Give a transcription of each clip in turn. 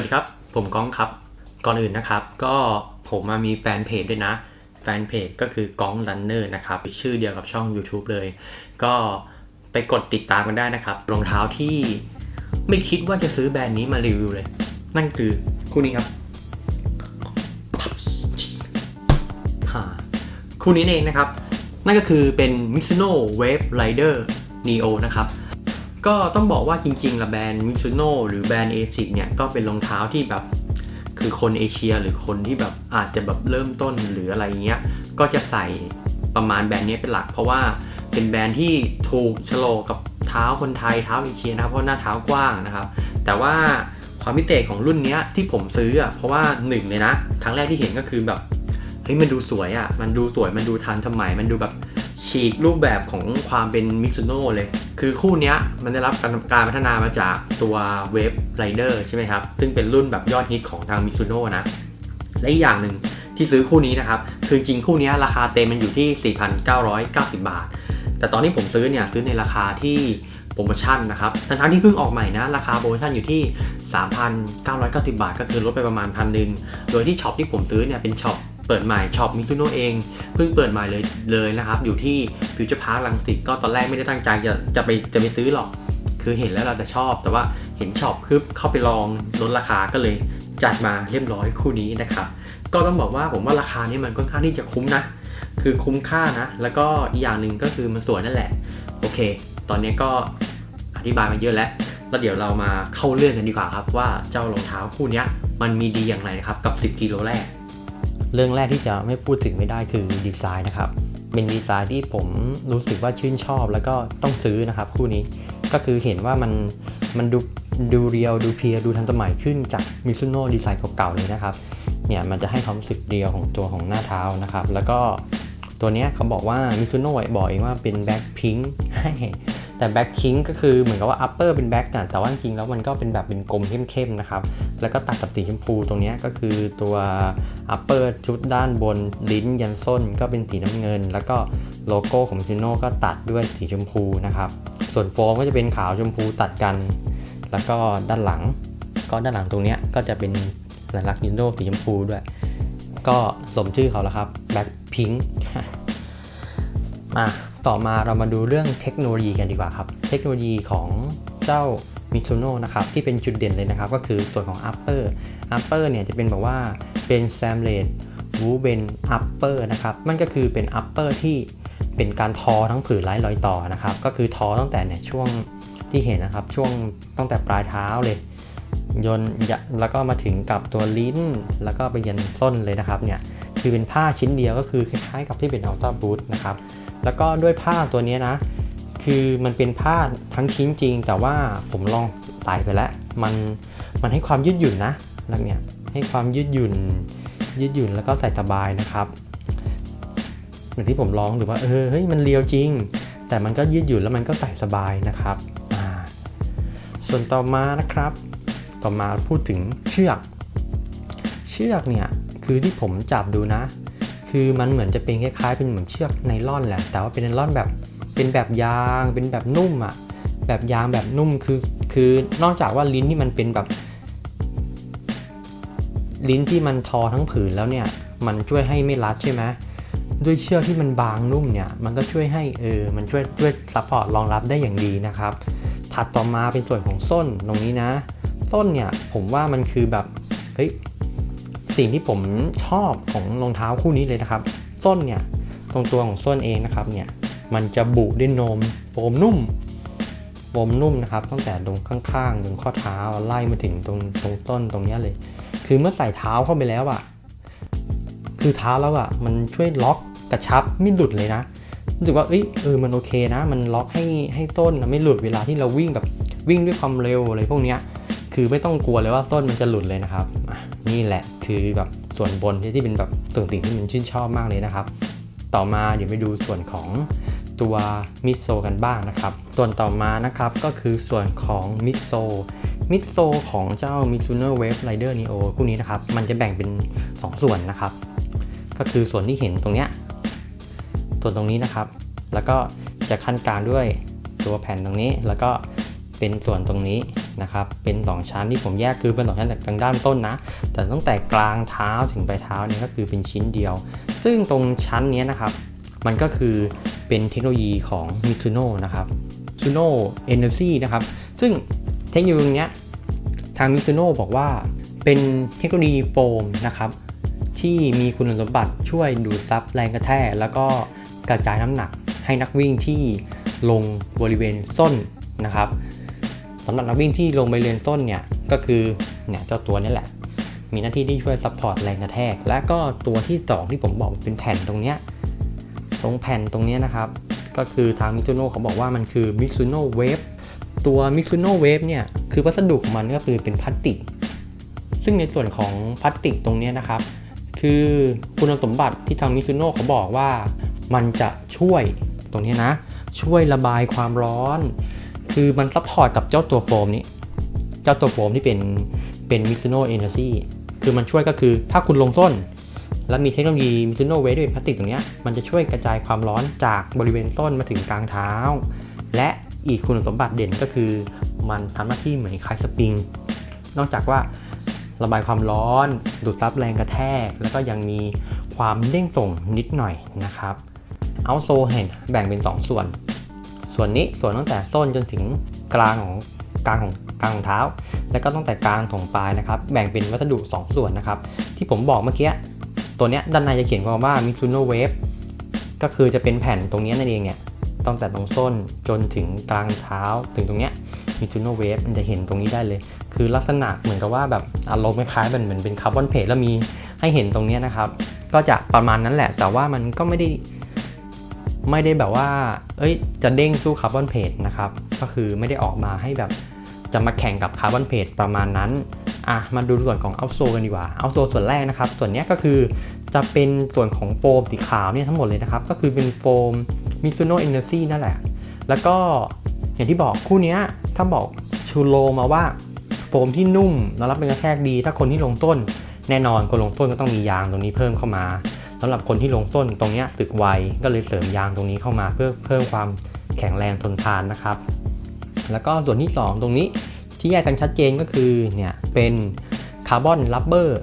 สวัสดีครับ ผมก้องครับ ก่อนอื่นนะครับ ก็ผมมามีแฟนเพจด้วยนะ แฟนเพจก็คือก้องรันเนอร์นะครับ ชื่อเดียวกับช่อง YouTube เลย ก็ไปกดติดตามกันได้นะครับ รองเท้าที่ไม่คิดว่าจะซื้อแบรนด์นี้มารีวิวเลย นั่นคือคู่นี้ครับฮะคู่นี้เองนะครับ นั่นก็คือเป็น Mizuno Wave Rider Neo นะครับ ก็ต้องบอกว่าจริงๆละแบรนด์ Mizuno หรือแบรนด์ ASIC เนี่ยก็เป็นรองเท้าที่แบบ คือคนเอเชียหรือคนที่แบบอาจจะแบบเริ่มต้นหรืออะไรเงี้ยก็จะใส่ประมาณแบรนด์นี้เป็นหลัก เพราะว่าเป็นแบรนด์ที่ถูกชะโลกับเท้าคนไทยเท้าเอเชียนะครับเพราะหน้าเท้ากว้างนะครับ แต่ว่าความพิเศษของรุ่นนี้ที่ผมซื้ออะเพราะว่าหนึ่งเลยนะครั้งแรกที่เห็นก็คือแบบเฮ้ยมันดูสวยอะมันดูสวยมันดูทันสมัยมันดูแบบ ฉีกรูปแบบของความเป็นมิ z ุโน่เลย คือคู่นี้มันได้รับการการพัฒนามาจากตัวเวฟไรเดอร์ใช่ไหมครับ ซึ่งเป็นรุ่นแบบยอดฮิตของทางมิ z ุโน่นะ และอีกอย่างหนึ่งที่ซื้อคู่นี้นะครับ คือจริงคู่นี้ราคาเต็มมันอยู่ที่ 4,990 บาท แต่ตอนที่ผมซื้อเนี่ยซื้อในราคาที่โปรโมชั่นนะครับทั้งที่เพิ่งออกใหม่นะ ราคาโปรโมชั่นอยู่ที่ 3,990 บาท ก็คือลดไปประมาณพันหนึ่งโดยที่ช็อปที่ผมซื้อเนี่ยเป็นช็อป เปิดใหม่ช็อปมิ z ุโนเองเพิ่งเปิดใหม่เลยเลยนะครับ อยู่ที่ฟิวเจอร์พาร์คลังสิตก็ตอนแรกไม่ได้ตั้งใจจะจะไปจะไปซื้อหรอก คือเห็นแล้วเราจะชอบ แต่ว่าเห็นช็อปคือเข้าไปลองลดราคาก็เลยจัดมาเรียบร้อยคู่นี้นะครับก็ต้องบอกว่าผมว่าราคานี้มันค่อนข้างที่จะคุ้มนะ คือคุ้มค่านะ แล้วก็อีกอย่างหนึ่งก็คือมันสวยนั่นแหละ โอเค ตอนนี้ก็อธิบายมาเยอะแล้ว แล้วเดี๋ยวเรามาเข้าเรื่องกันดีกว่าครับว่าเจ้ารองเท้าคู่นี้มันมีดีอย่างไรนะครับกับ 10 กิโลแรก เรื่องแรกที่จะไม่พูดถึงไม่ได้คือดีไซน์นะครับ เป็นดีไซน์ที่ผมรู้สึกว่าชื่นชอบแล้วก็ต้องซื้อนะครับ คู่นี้ก็คือเห็นว่ามันมันดูดูเรียวดูเพียดูทันสมัยขึ้นจากมิซูโน่ดีไซน์เก่าๆเลยนะครับเนี่ยมันจะให้ความรู้สึกเรียวของตัวของหน้าเท้านะครับ แล้วก็ตัวเนี้ยเขาบอกว่ามิซูโน่บอกเองว่าเป็นแบ็คพิงค์ แต่แบ็คพิงค์ก็คือเหมือนกับว่าอัปเปอร์เป็นแบ็คนะแต่ว่าจริงๆแล้วมันก็เป็นแบบเป็นกลมเข้มๆนะครับ แล้วก็ตัดกับสีชมพูตรงนี้ก็คือตัวอัปเปอร์ชุดด้านบนลิ้นยันส้นก็เป็นสีน้ำเงิน แล้วก็โลโก้ของมิซูโน่ก็ตัดด้วยสีชมพูนะครับ ส่วนโฟมก็จะเป็นขาวชมพูตัดกัน แล้วก็ด้านหลัง ก็ด้านหลังตรงนี้ก็จะเป็นสัญลักษณ์มิซูโน่สีชมพูด้วย ก็สมชื่อเขาแล้วครับแบ็คพิงค์มา ต่อมาเรามาดูเรื่องเทคโนโลยีกันดีกว่าครับ เทคโนโลยีของเจ้า Mizuno นะครับที่เป็นจุดเด่นเลยนะครับ ก็คือส่วนของ upper upper เนี่ยจะเป็นแบบว่าเป็น s a m l e t w o v e n upper นะครับมันก็คือเป็น upper ที่เป็นการทอทั้งผืนไร้รอยต่อนะครับ ก็คือทอตั้งแต่เนี่ยช่วงที่เห็นนะครับช่วงตั้งแต่ปลายเท้าเลย ยนแล้วก็มาถึงกับตัวลิ้น แล้วก็ไปยันส้นเลยนะครับเนี่ยคือเป็นผ้าชิ้นเดียวก็คือคล้ายๆกับที่เป็นอัลต้าบูทนะครับแล้วก็ด้วยผ้าตัวนี้นะ คือมันเป็นผ้าทั้งชิ้นจริง แต่ว่าผมลองไต่ไปแล้วมันมันให้ความยืดหยุ่นนะแล้วเนี่ยให้ความยืดหยุ่นยืดหยุ่นแล้วก็ใส่สบายนะครับอย่างที่ผมลองดูว่าเออเฮ้ยมันเรียวจริง แต่มันก็ยืดหยุ่นแล้วมันก็ใส่สบายนะครับส่วนต่อมานะครับ ต่อมาพูดถึงเชือก เชือกเนี่ยคือที่ผมจับดูนะ คือมันเหมือนจะเป็นคล้ายๆเป็นเหมือนเชือกไนล่อนแหละ แต่ว่าเป็นไนล่อนแบบเป็นแบบยางเป็นแบบนุ่มอะแบบยางแบบนุ่มคือคือนอกจากว่าลิ้นที่มันเป็นแบบ ลิ้นที่มันทอทั้งผืนแล้วเนี่ย มันช่วยให้ไม่รัดใช่ไหมด้วยเชือกที่มันบางนุ่มเนี่ย มันก็ช่วยให้เออมันช่วยช่วยซัพพอร์ตรองรับได้อย่างดีนะครับ ถัดต่อมาเป็นส่วนของส้นตรงนี้นะ ส้นเนี่ยผมว่ามันคือแบบเฮ้ยสิ่งที่ผมชอบของรองเท้าคู่นี้เลยนะครับส้นเนี่ยตรงตัวของส้นเองนะครับเนี่ยมันจะบุด้วยนมโฟมนุ่มโฟมนุ่มนะครับตั้งแต่ตรงข้างๆตรงข้อเท้าไล่มาถึงตรงตรงต้นตรงนี้เลย คือเมื่อใส่เท้าเข้าไปแล้วอะ่ะคือเท้าแล้วอะ่ะมันช่วยล็อกกระชับไม่หลุดเลยนะรู้สึกว่าเอ้ยเออมันโอเคนะ มันล็อกให้ให้ต้นไม่หลุดเวลาที่เราวิ่งแบบวิ่งด้วยความเร็วอะไรพวกเนี้ย คือไม่ต้องกลัวเลยว่าต้นมันจะหลุดเลยนะครับนี่แหละคือแบบส่วนบนที่เป็นแบบส่วนสิ่งที่มันชื่นชอบมากเลยนะครับ ต่อมาเดี๋ยวไปดูส่วนของตัวมิโซกันบ้างนะครับ ส่วนต่อมานะครับก็คือส่วนของมิโซมิโซของเจ้า Mizuno Wave Rider Neo คู่นี้นะครับ มันจะแบ่งเป็น 2 ส่วนนะครับ ก็คือส่วนที่เห็นตรงเนี้ยส่วนตรงนี้นะครับ แล้วก็จะขั้นกลางด้วยตัวแผ่นตรงนี้ แล้วก็เป็นส่วนตรงนี้ นะครับ เป็น 2 ชั้นที่ผมแยกคือเป็น 2 ชั้นจากทางด้านต้นนะ แต่ตั้งแต่กลางเท้าถึงปลายเท้าเนี่ยก็คือเป็นชิ้นเดียว ซึ่งตรงชั้นนี้นะครับ มันก็คือเป็นเทคโนโลยีของ Mizuno นะครับ Mizuno Energy นะครับ ซึ่งเทคโนโลยีเนี้ทาง Mizuno บอกว่าเป็นเทคโนโลยีโฟมนะครับที่มีคุณสมบัติช่วยดูดซับแรงกระแทกแล้วก็กระจายน้ำหนักให้นักวิ่งที่ลงบริเวณส้นนะครับ สำหรับนักวิ่งที่ลงบริเวณส้นเนี่ยก็คือเนี่ยเจ้าตัวนี้แหละ มีหน้าที่ที่ช่วยซัพพอร์ตแรงกระแทก และก็ตัวที่ 2 ที่ผมบอกเป็นแผ่นตรงเนี้ยตรงแผ่นตรงเนี้ยนะครับ ก็คือทาง Mizuno เขาบอกว่ามันคือ Mizuno Wave ตัว Mizuno Wave เนี่ยคือวัสดุของมันก็คือเป็นพลาสติก ซึ่งในส่วนของพลาสติกตรงเนี้ยนะครับ คือคุณสมบัติที่ทาง Mizuno เขาบอกว่ามันจะช่วยตรงนี้นะ ช่วยระบายความร้อน คือมันซัพพอร์ตกับเจ้าตัวโฟมนี้ เจ้าตัวโฟมที่เป็นเป็น Mizuno Energy คือมันช่วยก็คือถ้าคุณลงส้น แล้วมีเทคโนโลยี Mizuno Wave ด้วยพลาสติกตรงเนี้ยมันจะช่วยกระจายความร้อนจากบริเวณต้นมาถึงกลางเท้า และอีกคุณสมบัติเด่นก็คือ มันทำหน้าที่เหมือนคล้ายสปริง นอกจากว่าระบายความร้อน ดูดซับแรงกระแทก แล้วก็ยังมีความเด้งส่งนิดหน่อยนะครับ เอาโซเห็นแบ่งเป็น 2 ส่วน ส่วนนี้ส่วนตั้งแต่ต้นจนถึงกลางของกลางของกลางของเท้า แล้วก็ตั้งแต่กลางของปลายนะครับ แบ่งเป็นวัสดุ 2 ส่วนนะครับ ที่ผมบอกเมื่อกี้ ตัวเนี้ยด้านในจะเขียนว่าว่า Mizuno Wave ก็คือจะเป็นแผ่นตรงนี้นั่นเองเนี่ยตั้งแต่ตรงส้นจนถึงกลางเท้าถึงตรงเนี้ย Mizuno Wave มันจะเห็นตรงนี้ได้เลย คือลักษณะเหมือนกับว่าแบบอารมณ์คล้ายๆเป็นเหมือนเป็นคาร์บอนเพจแล้วมีให้เห็นตรงนี้นะครับ ก็จะประมาณนั้นแหละ แต่ว่ามันก็ไม่ได้ ไม่ได้แบบว่า เอ้ย จะเด้งสู้คาร์บอนเพจนะครับ ก็คือไม่ได้ออกมาให้แบบจะมาแข่งกับคาร์บอนเพจประมาณนั้น อะ มาดูส่วนของเอาโซกันดีกว่า เอาโซส่วนแรกนะครับ ส่วนนี้ก็คือจะเป็นส่วนของโฟมสีขาวเนี่ยทั้งหมดเลยนะครับ ก็คือเป็นโฟม Mizuno Energy นั่นแหละ แล้วก็อย่างที่บอกคู่นี้ถ้าบอกชูโรมาว่าโฟมที่นุ่มแล้วรับเป็นกระแทกดี ถ้าคนที่ลงต้น แน่นอนคนลงต้นก็ต้องมียางตรงนี้เพิ่มเข้ามา สำหรับคนที่ลงต้นตรงนี้ยสึกไวก็เลยเสริมยางตรงนี้เข้ามาเพื่อเพิ่มความแข็งแรงทนทานนะครับ แล้วก็ส่วนที่ 2 ตรงนี้ที่แยกกันชัดเจนก็คือเนี่ยเป็นคาร์บอนรับเบอร์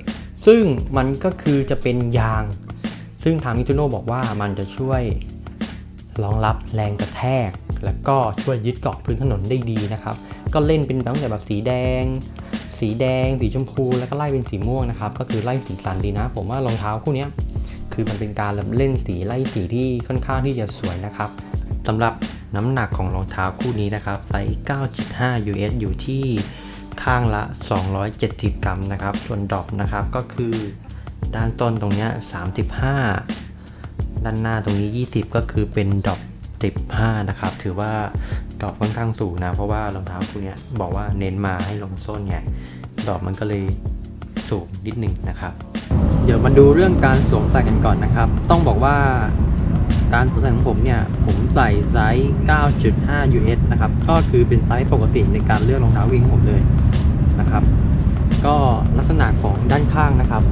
ซึ่งมันก็คือจะเป็นยาง ซึ่งทางมิ u โนบอกว่ามันจะช่วยรองรับแรงกระแทก แล้วก็ช่วยยึดเกาะพื้นถนนได้ดีนะครับ ก็เล่นเป็นตั้งแต่แบบสีแดง สีแดง สีชมพู แล้วก็ไล่เป็นสีม่วงนะครับ ก็คือไล่สีสันดีนะ ผมว่ารองเท้าคู่นี้ คือมันเป็นการเล่นสีไล่สีที่ค่อนข้างที่จะสวยนะครับสำหรับน้ำหนักของรองเท้าคู่นี้นะครับไซส์ 9.5 US อยู่ที่ข้างละ 270 กรัมนะครับ ส่วนดรอปนะครับก็คือด้านต้นตรงนี้35 ด้านหน้าตรงนี้ 20 ก็คือเป็นดรอป15 นะครับ ถือว่าดรอปค่อนข้างสูงนะ เพราะว่ารองเท้าคู่นี้บอกว่าเน้นมาให้ลงส้นเนี่ยดรอปมันก็เลยสูงนิดหนึ่งนะครับ เดี๋ยวมาดูเรื่องการสวมใส่กันก่อนนะครับ ต้องบอกว่าการสวมใส่ของผมเนี่ย ผมใส่ไซส์ 9.5 US นะครับ ก็คือเป็นไซส์ปกติในการเลือกรองเท้าวิ่งของผมเลยนะครับ ก็ลักษณะของด้านข้างนะครับ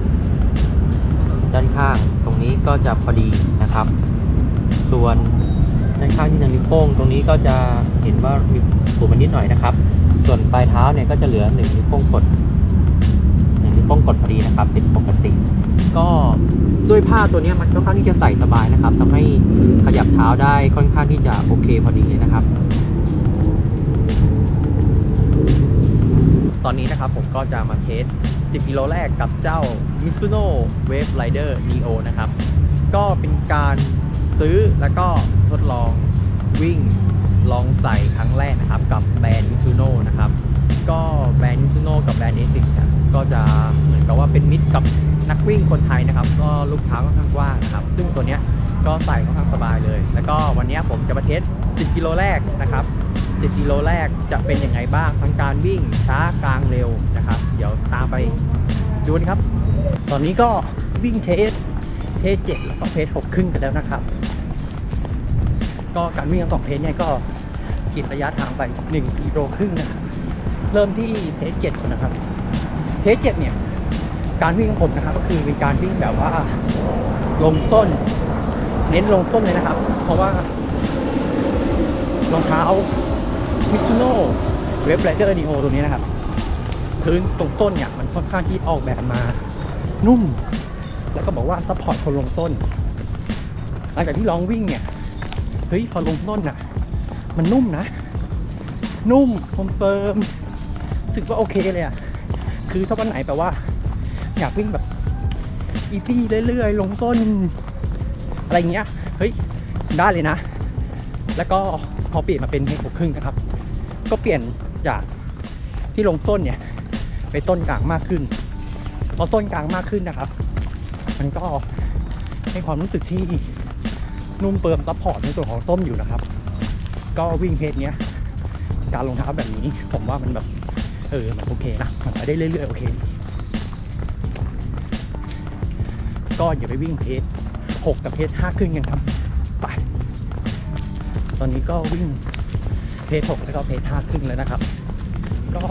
ด้านข้างตรงนี้ก็จะพอดีนะครับ ส่วนด้านข้างที่นิ้วโป้งตรงนี้ก็จะเห็นว่ามีสูงมานิดหน่อยนะครับ ส่วนปลายเท้าเนี่ยก็จะเหลือหนึ่งนิ้วโป้งกด หนึ่งนิ้วโป้งกดพอดีนะครับเป็นปกติ ก็ด้วยผ้าตัวนี้มันค่อนข้างที่จะใส่สบายนะครับทำให้ขยับเท้าได้ค่อนข้างที่จะโอเคพอดีเลยนะครับ ตอนนี้นะครับผมก็จะมาเทส 10 กิโลแรกกับเจ้า Mizuno Wave Rider Neo นะครับ ก็เป็นการซื้อแล้วก็ทดลองวิ่งลองใส่ครั้งแรกนะครับ กับแบรนด์ Mizuno นะครับ ก็แบรนด์ Mizuno กับแบรนด์ ASICS ก็จะเหมือนกับว่าเป็นมิตรกับนักวิ่งคนไทยนะครับ ก็ลูกเท้าค่อนข้างกว้างนะครับ ซึ่งตัวเนี้ยก็ใส่ค่อนข้างสบายเลย แล้วก็วันนี้ผมจะมาเทส 10 กิโลแรกนะครับ 10 กิโลแรกจะเป็นยังไงบ้าง ทั้งการวิ่งช้ากลางเร็วนะครับ เดี๋ยวตามไปดูนะครับ ตอนนี้ก็วิ่งเทส เทสเจ็ดแล้วก็เทสหกครึ่งกันแล้วนะครับ ก็การวิ่งทั้งสองเทสเนี่ยก็กินระยะทางไป 1 กิโลครึ่งนะครับ เริ่มที่เทสเจ็ดก่อนนะครับ เทสเจ็ดเนี่ย การวิ่งของผมนะครับ ก็คือเป็นการวิ่งแบบว่าลงต้น เน้นลงต้นเลยนะครับ เพราะว่ารองเท้ามิซูโน่เว็บไรเดอร์นีโอตัวนี้นะครับ พื้นตรงต้นเนี่ย มันค่อนข้างที่ออกแบบมา นุ่ม แล้วก็บอกว่าซัพพอร์ตคนลงต้นหลังจากที่ลองวิ่งเนี่ยเฮ้ยพอลงต้นอะ มันนุ่มนะ นุ่มคอมเฟิร์มรู้สึกว่าโอเคเลยอะ คือถ้าวันไหนแปลว่า อยากวิ่งแบบอีซี่เรื่อยๆ ลงต้น อะไรเงี้ย เฮ้ย ได้เลยนะ แล้วก็พอเปลี่ยนมาเป็นเฮกหกครึ่งนะครับ ก็เปลี่ยนจากที่ลงต้นเนี่ย ไปต้นกลางมากขึ้นพอต้นกลางมากขึ้นนะครับ มันก็ให้ความรู้สึกที่นุ่มเปิมซัพพอร์ตในส่วนของส้มอยู่นะครับ ก็วิ่งเพจเนี้ย การรองเท้าแบบนี้ผมว่ามันแบบ ออมันโอเคนะมันไปได้เรื่อยๆโอเค ก็อย่าไปวิ่งเพจหกกับเพจห้าครึ่งกันครับไปตอนนี้ก็วิ่งเพจหกแล้วก็เพจห้าครึ่งแล้วนะครับ ก็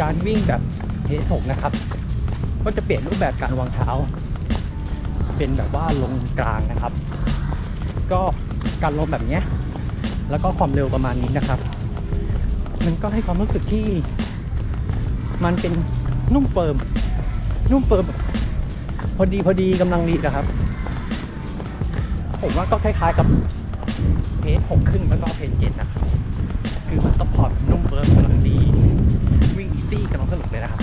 การวิ่งแบบเพจหกนะครับ ก็จะเปลี่ยนรูปแบบการวางเท้า เป็นแบบว่าลงกลางนะครับ ก็การลงแบบนี้แล้วก็ความเร็วประมาณนี้นะครับ มันก็ให้ความรู้สึกที่ มันเป็นนุ่มเฟิม นุ่มเฟิม พอดีพอดีกำลังดีนะครับ ผมว่าก็คล้ายๆกับเพจหกครึ่งแล้วก็เพจเจ็ดนะครับ คือมันซัพพอร์ตนุ่มเฟิมกำลังดี วิ่งอีซี่กำลังสนุกเลยนะครับ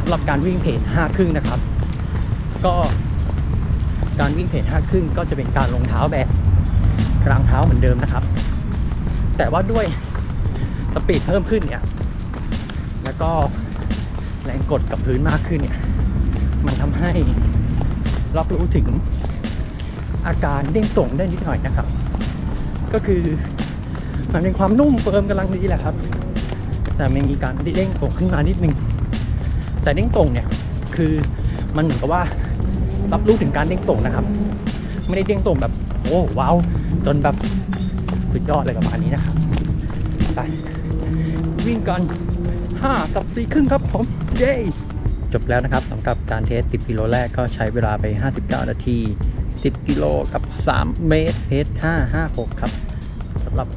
สำหรับการวิ่งเพจห้าครึ่งนะครับ ก็การวิ่งเพจห้าครึ่งก็จะเป็นการลงเท้าแบบกลางเท้าเหมือนเดิมนะครับ แต่ว่าด้วย สปีดเพิ่มขึ้นเนี่ย แล้วก็แรงกดกับพื้นมากขึ้นเนี่ย มันทำให้รับรู้ถึงอาการเด้งส่งได้นิดหน่อยนะครับ ก็คือมันเป็นความนุ่มเฟิร์มกำลังดีแหละครับ แต่มันมีการเด้งส่งขึ้นมานิดนึง แต่เด้งส่งเนี่ยคือมันเหมือนกับว่ารับรู้ถึงการเด้งส่งนะครับ ไม่ได้เด้งส่งแบบโอ้ว้าวจนแบบสุดยอดอะไรประมาณนี้นะครับ วิ่งกัน5กับ4ครึ่งครับผมเย้จบแล้วนะครับสำหรับการเทส 10 กิโลแรกก็ใช้เวลาไป 59 นาที 10 กิโลกับ 3 เมตรเพจ5 5 6 ครับสำหรับ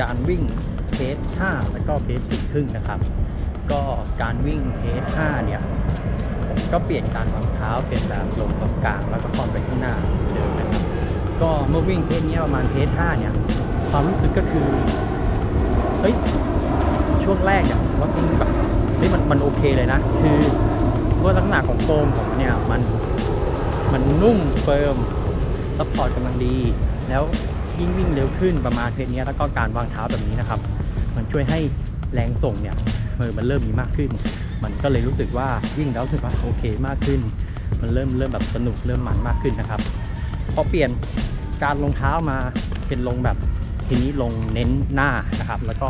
การวิ่งเพจ5แล้วก็เพจ4ครึ่งนะครับ ก็การวิ่งเพจ5เนี่ยผมก็เปลี่ยนการวางเท้าเป็นแบบลงตรงกลางแล้วก็ค่อนไปข้างหน้าเดิมนะครับก็เมื่อวิ่งเพจเนี้ยประมาณเพจ5เนี่ยความรู้สึกก็คือ เฮ้ยช่วงแรกเนี่ยว่าวิ่งแบบเฮ้ยมันมันโอเคเลยนะ คือด้วยลักษณะของโฟมของมันเนี่ยมันมันนุ่มเฟิร์มซัพพอร์ตกำลังดี แล้วยิ่งวิ่งเร็วขึ้นประมาณเพจเนี้แล้วก็การวางเท้าแบบนี้นะครับ มันช่วยให้แรงส่งเนี่ยเออมันเริ่มมีมากขึ้น มันก็เลยรู้สึกว่าวิ่งแล้วรู้สึกว่าโอเคมากขึ้น มันเริ่มเริ่มแบบสนุกเริ่มมันมากขึ้นนะครับ พอเปลี่ยนการลงเท้ามาเป็นลงแบบ ทีนี้ลงเน้นหน้านะครับ แล้วก็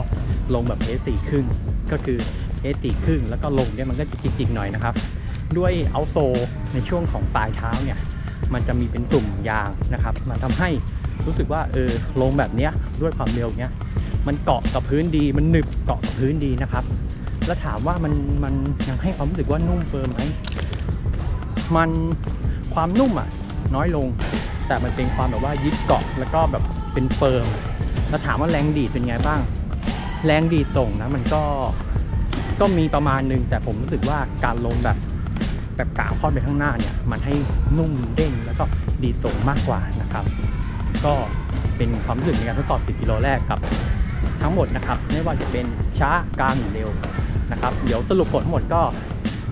ลงแบบเอสี่ครึ่ง ก็คือเอสี่ครึ่ง แล้วก็ลงเนี่ยมันก็จะจิกๆหน่อยนะครับ ด้วยเอาโซในช่วงของปลายเท้าเนี่ย มันจะมีเป็นกลุ่มยางนะครับ มันทำให้รู้สึกว่าเออลงแบบเนี้ยด้วยความเร็วเนี้ยมันเกาะกับพื้นดีมันหนึบเกาะกับพื้นดีนะครับ แล้วถามว่ามันมันยังให้ความรู้สึกว่านุ่มเฟิร์มไหมมันความนุ่มอะน้อยลง แต่มันเป็นความแบบว่ายึดเกาะแล้วก็แบบเป็นเฟิร์ม แล้วถามว่าแรงดีดเป็นไงบ้าง แรงดีดส่งนะมันก็ก็มีประมาณหนึง แต่ผมรู้สึกว่าการลงแบบแบบกางข้อนไปข้างหน้าเนี่ย มันให้นุ่มเด้งแล้วก็ดีดส่งมากกว่านะครับ ก็เป็นความรู้สึกในการทดสอบ 10 กิโลแรกกับ ทั้งหมดนะครับ ไม่ว่าจะเป็นช้ากลางหรือเร็วนะครับ เดี๋ยวสรุปผลทั้งหมดก็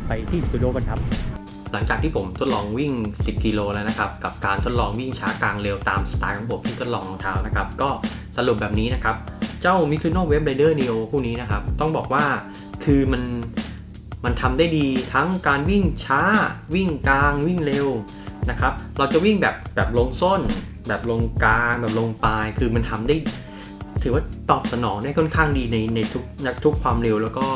ไปที่สตูดิโอกันครับหลังจากที่ผมทดลองวิ่ง 10 กิโลแล้วนะครับ กับการทดลองวิ่งช้ากลางเร็วตามสไตล์ของผมที่ทดลองรองเท้านะครับ ก็ สรุปแบบนี้นะครับ เจ้า Mizuno Wave Rider Neo คู่นี้นะครับ ต้องบอกว่าคือมันมันทำได้ดีทั้งการวิ่งช้า วิ่งกลางวิ่งเร็วนะครับ เราจะวิ่งแบบแบบลงส้น แบบลงกลาง แบบลงปลาย คือมันทำได้ ถือว่าตอบสนองได้ค่อนข้างดีในในทุกทุกความเร็วแล้วก็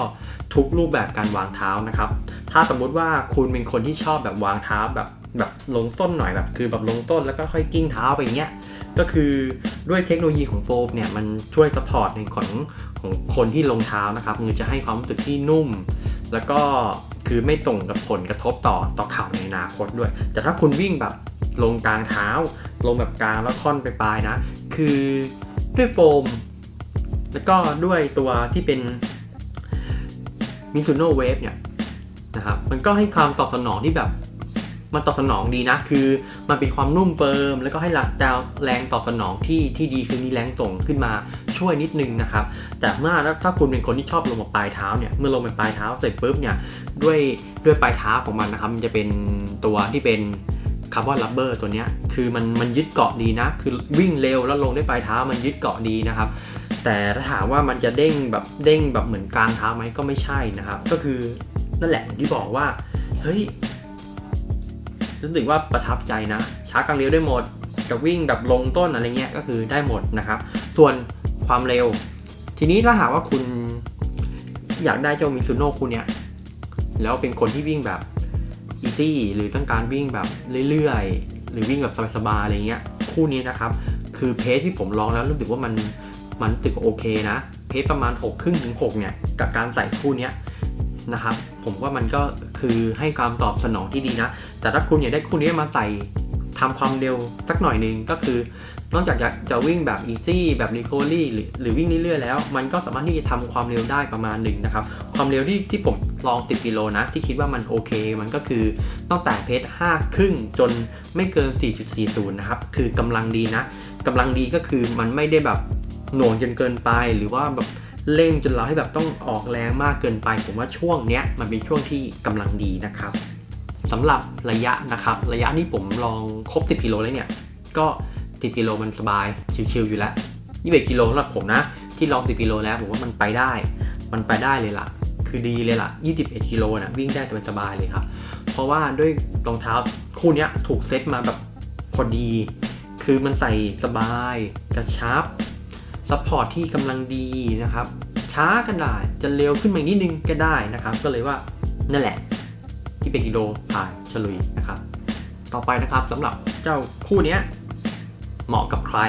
ทุกรูปแบบการวางเท้านะครับ ถ้าสมมุติว่าคุณเป็นคนที่ชอบแบบวางเท้าแบบแบบลงต้นหน่อยแบบ คือแบบลงต้นแล้วก็ค่อยกิ้งเท้าไปอย่างเงี้ย ก็คือด้วยเทคโนโลยีของโฟมเนี่ยมันช่วยสปอร์ตในของของคนที่ลงเท้านะครับมันจะให้ความรู้สึกที่นุ่ม แล้วก็คือไม่ตรงกับผลกระทบต่อต่อเข่าในอนาคตด้วย แต่ถ้าคุณวิ่งแบบลงกลางเท้า ลงแบบกลางแล้วค่อนไปปลายนะ คือด้วยโฟมแล้วก็ด้วยตัวที่เป็น Mizuno Wave เนี่ยนะครับมันก็ให้ความตอบสนองที่แบบ มันตอบสนองดีนะ คือมันเป็นความนุ่มเฟิร์มแล้วก็ให้รักดาวแรงตอบสนองที่ที่ดีคือมีแรงส่งขึ้นมาช่วยนิดนึงนะครับ แต่เมื่อถ้าคุณเป็นคนที่ชอบลงมาปลายเท้าเนี่ยเมื่อลงไปปลายเท้าเสร็จปุ๊บเนี่ยด้วยด้วยปลายเท้าของมันนะครับ มันจะเป็นตัวที่เป็นคาร์บอนลับเบอร์ตัวเนี้ยคือมันมันยึดเกาะดีนะ คือวิ่งเร็วแล้วลงด้วยปลายเท้ามันยึดเกาะดีนะครับ แต่ถ้าถามว่ามันจะเด้งแบบเด้งแบบเหมือนกลางเท้าไหมก็ไม่ใช่นะครับ ก็คือนั่นแหละที่บอกว่าเฮ้ย รู้สึกว่าประทับใจนะช้ากลางเร็วได้หมดจะวิ่งแบบลงต้นอะไรเงี้ยก็คือได้หมดนะครับ ส่วนความเร็ว ทีนี้ถ้าหากว่าคุณอยากได้เจ้ามิซูโน่คุณเนี่ยแล้วเป็นคนที่วิ่งแบบอีซี่หรือต้องการวิ่งแบบเรื่อยๆ หรือวิ่งแบบสบายๆอะไรเงี้ยคู่นี้นะครับ คือเพจที่ผมลองแล้วรู้สึกว่ามันมันรู้สึกโอเคนะ เพจประมาณ6ครึ่งถึง6เนี่ยกับการใส่คู่นี้ นะครับ ผมว่ามันก็คือให้ความตอบสนองที่ดีนะ แต่ถ้าคุณอยากได้คู่นี้มาใส่ทำความเร็วสักหน่อยหนึ่งก็คือนอกจากจะจะวิ่งแบบอีซี่แบบรีโคลี่หรือหรือวิ่งเรื่อยๆแล้ว มันก็สามารถที่จะทำความเร็วได้ประมาณหนึ่งนะครับ ความเร็วที่ที่ผมลองติดกิโลนะ ที่คิดว่ามันโอเค มันก็คือตั้งแต่เพจ5ครึ่งจนไม่เกิน 4.40 นะครับ คือกำลังดีนะกำลังดีก็คือมันไม่ได้แบบหน่วงจนเกินไปหรือว่าแบบ เร่งจนเราให้แบบต้องออกแรงมากเกินไป ผมว่าช่วงเนี้ยมันเป็นช่วงที่กำลังดีนะครับสำหรับระยะนะครับ ระยะนี้ผมลองครบ 10กิโลแล้วเนี่ย ก็ 10กิโลมันสบายชิวๆอยู่แล้ว21กิโลสำหรับผมนะ ที่ลอง 10กิโลแล้วผมว่ามันไปได้ มันไปได้เลยล่ะ คือดีเลยล่ะ21กิโลนะวิ่งได้สบายๆเลยครับ เพราะว่าด้วยรองเท้าคู่นี้ถูกเซตมาแบบพอดี คือมันใส่สบายกระชับ ซัพพอร์ตที่กำลังดีนะครับ ช้าก็ได้จะเร็วขึ้นมานิดนึงก็ได้นะครับ ก็เลยว่านั่นแหละที่เป็นกิโลผ่านฉลุยนะครับ ต่อไปนะครับสำหรับเจ้าคู่นี้เหมาะกับใคร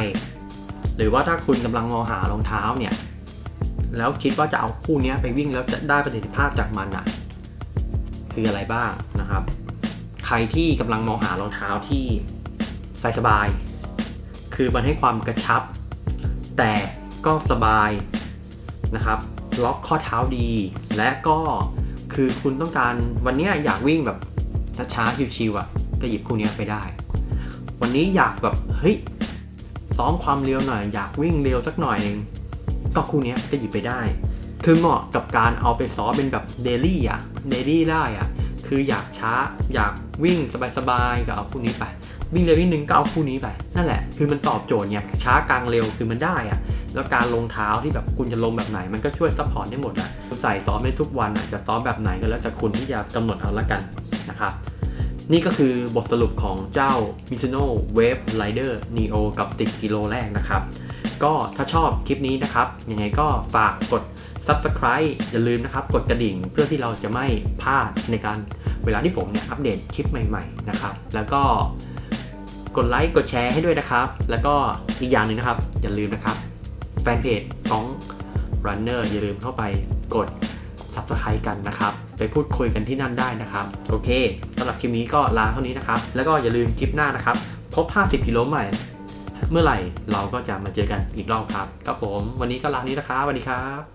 หรือว่าถ้าคุณกำลังมองหารองเท้าเนี่ยแล้วคิดว่าจะเอาคู่นี้ไปวิ่งแล้วจะได้ประสิทธิภาพจากมันอะคืออะไรบ้างนะครับ ใครที่กำลังมองหารองเท้าที่ใส่สบาย คือมันให้ความกระชับ แต่ ก็สบายนะครับ ล็อกข้อเท้าดี และก็คือคุณต้องการวันนี้อยากวิ่งแบบช้าๆชิวๆอะก็หยิบคู่นี้ไปได้ วันนี้อยากแบบเฮ้ยซ้อมความเร็วหน่อย อยากวิ่งเร็วสักหน่อยหนึงก็คู่นี้ก็หยิบไปได้ คือเหมาะกับการเอาไปซ้อมเป็นแบบเดลี่อะเดลี่ได้อะคืออยากช้าอยากวิ่งสบายๆก็เอาคู่นี้ไป วิ่งเร็วนิดนึงก็เอาคู่นี้ไป นั่นแหละ คือมันตอบโจทย์เนี่ยช้ากลางเร็วคือมันได้อะ แล้วการลงเท้าที่แบบคุณจะลงแบบไหน มันก็ช่วยซัพพอร์ตได้หมดอะใส่ซ้อมได้ทุกวันอะจะซ้อมแบบไหนก็แล้วแต่คุณที่จะกำหนดเอาละกันนะครับนี่ก็คือบทสรุปของเจ้า Mizuno Wave Rider Neo กับติดกิโลแรกนะครับ ก็ถ้าชอบคลิปนี้นะครับ ยังไงก็ฝากกด Subscribe อย่าลืมนะครับ กดกระดิ่งเพื่อที่เราจะไม่พลาดในการเวลาที่ผมเนี่ยอัปเดตคลิปใหม่ๆนะครับ แล้วก็กดไลค์กดแชร์ให้ด้วยนะครับ แล้วก็อีกอย่างหนึ่งนะครับ อย่าลืมนะครับ แฟนเพจของ Runner อย่าลืมเข้าไปกด Subscribe กันนะครับ ไปพูดคุยกันที่นั่นได้นะครับ โอเคสำหรับคลิปนี้ก็ลาเท่านี้นะครับ แล้วก็อย่าลืมคลิปหน้านะครับพบ 50 กิโลใหม่ เมื่อไหร่เราก็จะมาเจอกันอีกรอบครับครับผม วันนี้ก็ลานี้นะครับสวัสดีครับ